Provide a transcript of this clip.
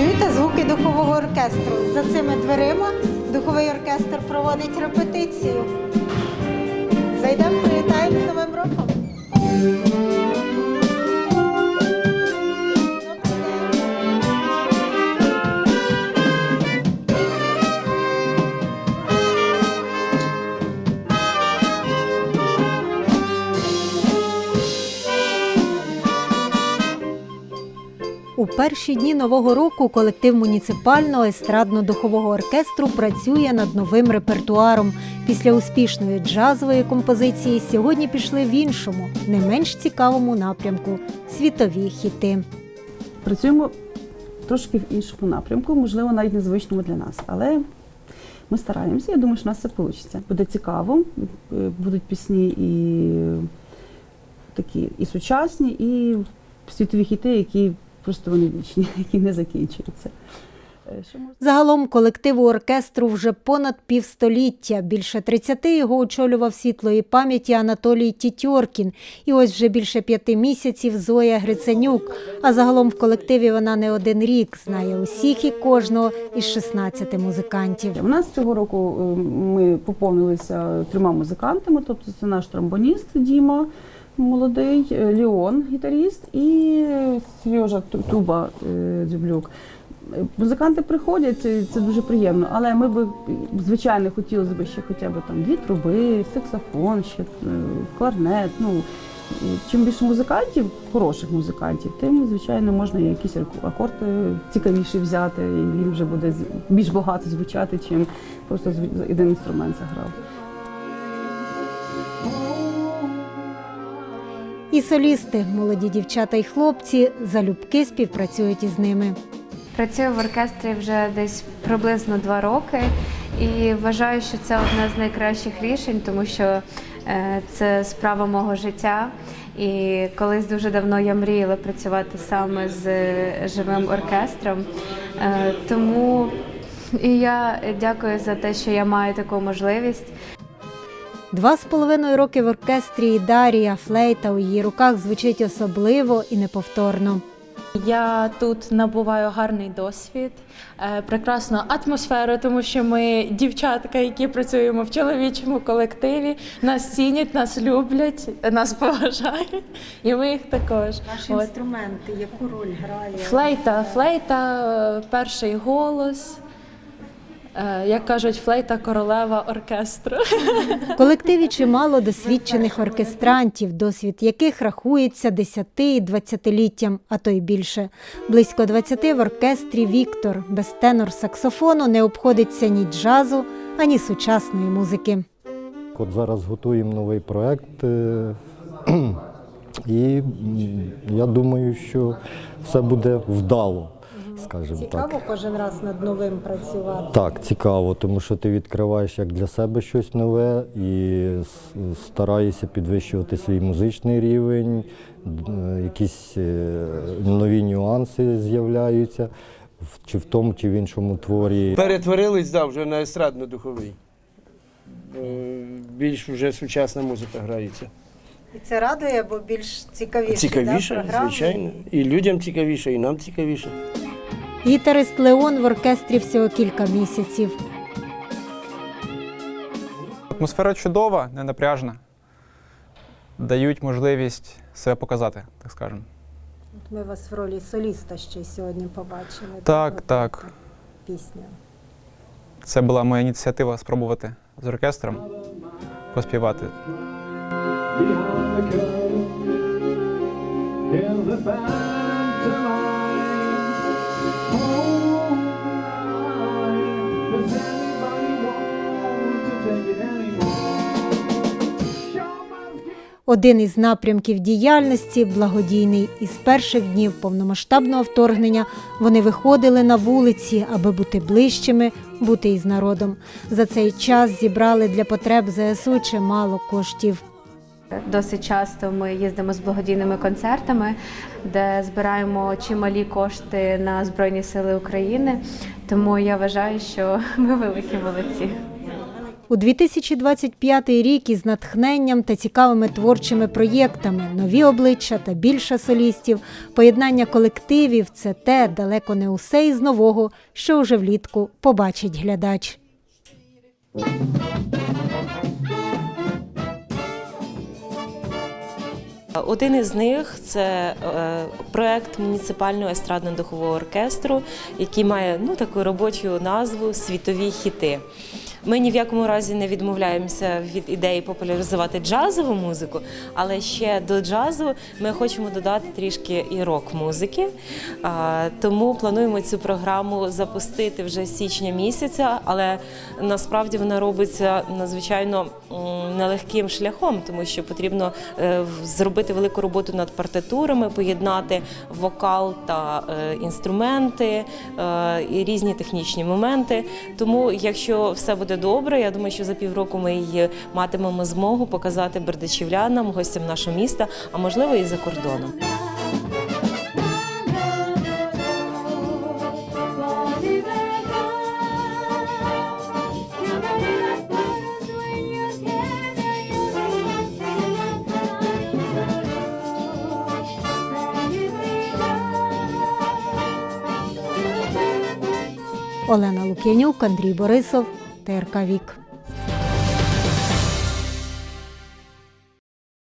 Чуєте звуки духового оркестру? За цими дверима духовий оркестр проводить репетицію. Зайдемо, привітаємо з Новим роком. У перші дні нового року колектив муніципального естрадно-духового оркестру працює над новим репертуаром. Після успішної джазової композиції сьогодні пішли в іншому, не менш цікавому напрямку світові хіти. Працюємо трошки в іншому напрямку, можливо, навіть незвичному для нас. Але ми стараємося, я думаю, що в нас все вийде. Буде цікаво, будуть пісні і такі і сучасні, і світові хіти, які просто вони вічні, які не закінчуються. Загалом колективу оркестру вже понад півстоліття. Більше 30 його очолював світлої пам'яті Анатолій Тітьоркін. І ось вже більше п'яти місяців Зоя Гриценюк. А загалом в колективі вона не один рік знає усіх і кожного із 16 музикантів. У нас цього року е, ми поповнилися трьома музикантами. Тобто це наш тромбоніст Діма молодий, е, Ліон, гітаріст, і Сережа Туба е, Дзюблюк. Музиканти приходять, це, це дуже приємно, але ми б, звичайно, хотілося б ще хоча б там дві труби, саксофон, ще е, кларнет. Ну, чим більше музикантів, хороших музикантів, тим, звичайно, можна якийсь акорд е, цікавіший взяти, і він вже буде більш багато звучати, чим просто один інструмент заграв. І солісти, молоді дівчата і хлопці, залюбки співпрацюють із ними. Працюю в оркестрі вже десь приблизно два роки і вважаю, що це одне з найкращих рішень, тому що е, це справа мого життя. І колись дуже давно я мріяла працювати саме з е, живим оркестром. Е, Тому і я дякую за те, що я маю таку можливість. Два з половиною роки в оркестрі Дарія флейта у її руках звучить особливо і неповторно. Я тут набуваю гарний досвід, е, прекрасну атмосферу, тому що ми дівчатка, які працюємо в чоловічому колективі, нас цінять, нас люблять, нас поважають, і ми їх також. Ваші От. інструменти, яку роль грає? Флейта, флейта, е, перший голос. Е, Як кажуть, флейта королева оркестру. В колективі чимало досвідчених оркестрантів, досвід яких рахується 10 і 20-літтям, а то й більше. Близько 20 в оркестрі Віктор. Без тенор-саксофону не обходиться ні джазу, ані сучасної музики. От зараз готуємо новий проект, е, і я думаю, що все буде вдало, скажімо так. кожен раз над новим працювати. Так, цікаво, тому що ти відкриваєш як для себе щось нове і стараєшся підвищувати свій музичний рівень, якісь е, нові нюанси з'являються в- чи в тому, чи в іншому творі. Перетворились да, вже на естрадно-духовий. Е, Більш вже сучасна музика грається. І це радує, бо більш цікавіше. Цікавіше, звичайно. І людям цікавіше, і нам цікавіше. Гітарист Леон в оркестрі всього кілька місяців. Атмосфера чудова, не напряжна. Дають можливість себе показати, так скажемо. Ми вас в ролі соліста ще сьогодні побачили. Так, так. Пісня. Це була моя ініціатива спробувати з оркестром поспівати. Один із напрямків діяльності благодійний. Із перших днів повномасштабного вторгнення вони виходили на вулиці, аби бути ближчими, бути із народом. За цей час зібрали для потреб ЗСУ чимало коштів. Досить часто ми їздимо з благодійними концертами, де збираємо чималі кошти на Збройні Сили України. Тому я вважаю, що ми великі молодці. У 2025 рік із натхненням та цікавими творчими проєктами, нові обличчя та більше солістів, поєднання колективів це те далеко не усе із нового, що уже влітку побачить глядач. Один із них це е, проект муніципального естрадно-духового оркестру, який має ну таку робочу назву Світові хіти. Ми ні в якому разі не відмовляємося від ідеї популяризувати джазову музику, але ще до джазу ми хочемо додати трішки і рок-музики. Тому плануємо цю програму запустити вже з січня місяця, але насправді вона робиться надзвичайно нелегким шляхом, тому що потрібно е, зробити велику роботу над партитурами, поєднати вокал та е, інструменти е, і різні технічні моменти. Тому, якщо все буде добре, я думаю, що за півроку ми її матимемо змогу показати бердичівлянам, гостям нашого міста, а можливо і за кордоном. Олена Лук'янюк, Андрій Борисов, ТРК Вік.